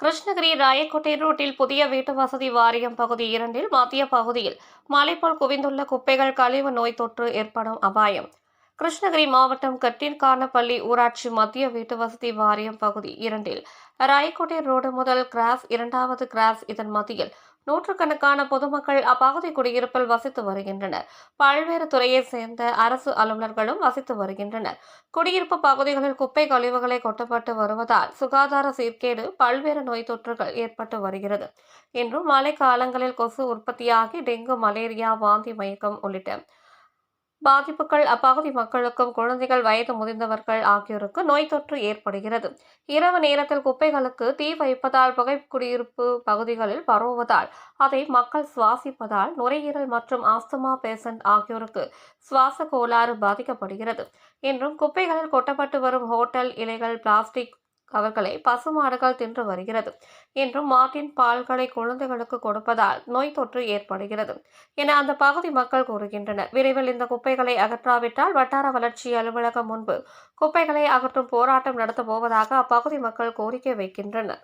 கிருஷ்ணகிரி ராயக்கோட்டை ரோட்டில் புதிய வீட்டு வசதி வாரியம் பகுதி இரண்டில் மத்திய பகுதியில் மலை போல் குவிந்துள்ள குப்பைகள் கழிவு நோய் தொற்று ஏற்படும் அபாயம். கிருஷ்ணகிரி மாவட்டம் கட்டின்கானப்பள்ளி ஊராட்சி மத்திய வீட்டு வசதி வாரியம் பகுதி இரண்டில் ராயக்கோட்டை ரோடு முதல் கிராஸ் இரண்டாவது கிராஸ் இதன் மத்தியில் நூற்றுக்கணக்கான பொதுமக்கள் அப்பகுதி குடியிருப்பில் வசித்து வருகின்றனர். பல்வேறு துறையைச் சேர்ந்த அரசு அலுவலர்களும் வசித்து வருகின்றனர். குடியிருப்பு பகுதிகளில் குப்பை கழிவுகளை கொட்டப்பட்டு வருவதால் சுகாதார சீர்கேடு பல்வேறு நோய் தொற்றுகள் ஏற்பட்டு வருகிறது. என்றும் மழை காலங்களில் கொசு உற்பத்தியாகி டெங்கு மலேரியா வாந்தி மயக்கம் உள்ளிட்ட பாதிப்புகள் அப்பகுதி மக்களுக்கும் குழந்தைகள் வயது முதிர்ந்தவர்கள் ஆகியோருக்கு நோய் தொற்று ஏற்படுகிறது. இரவு நேரத்தில் குப்பைகளுக்கு தீ வைப்பதால் புகை குடியிருப்பு பகுதிகளில் பரவுவதால் அதை மக்கள் சுவாசிப்பதால் நுரையீரல் மற்றும் ஆஸ்துமா பேஷண்ட் ஆகியோருக்கு சுவாச கோளாறு பாதிக்கப்படுகிறது. என்றும் குப்பைகளில் கொட்டப்பட்டு வரும் ஹோட்டல் இலைகள் பிளாஸ்டிக் அவர்களை பசுமாடுகள் தின்று வருகிறது. என்றும் மாட்டின் பால்களை குழந்தைகளுக்கு கொடுப்பதால் நோய் தொற்று ஏற்படுகிறது என அந்த பகுதி மக்கள் கூறுகின்றனர். விரைவில் இந்த குப்பைகளை அகற்றாவிட்டால் வட்டார வளர்ச்சி அலுவலகம் முன்பு குப்பைகளை அகற்றும் போராட்டம் நடத்தப் போவதாக அப்பகுதி மக்கள் கோரிக்கை வைக்கின்றனர்.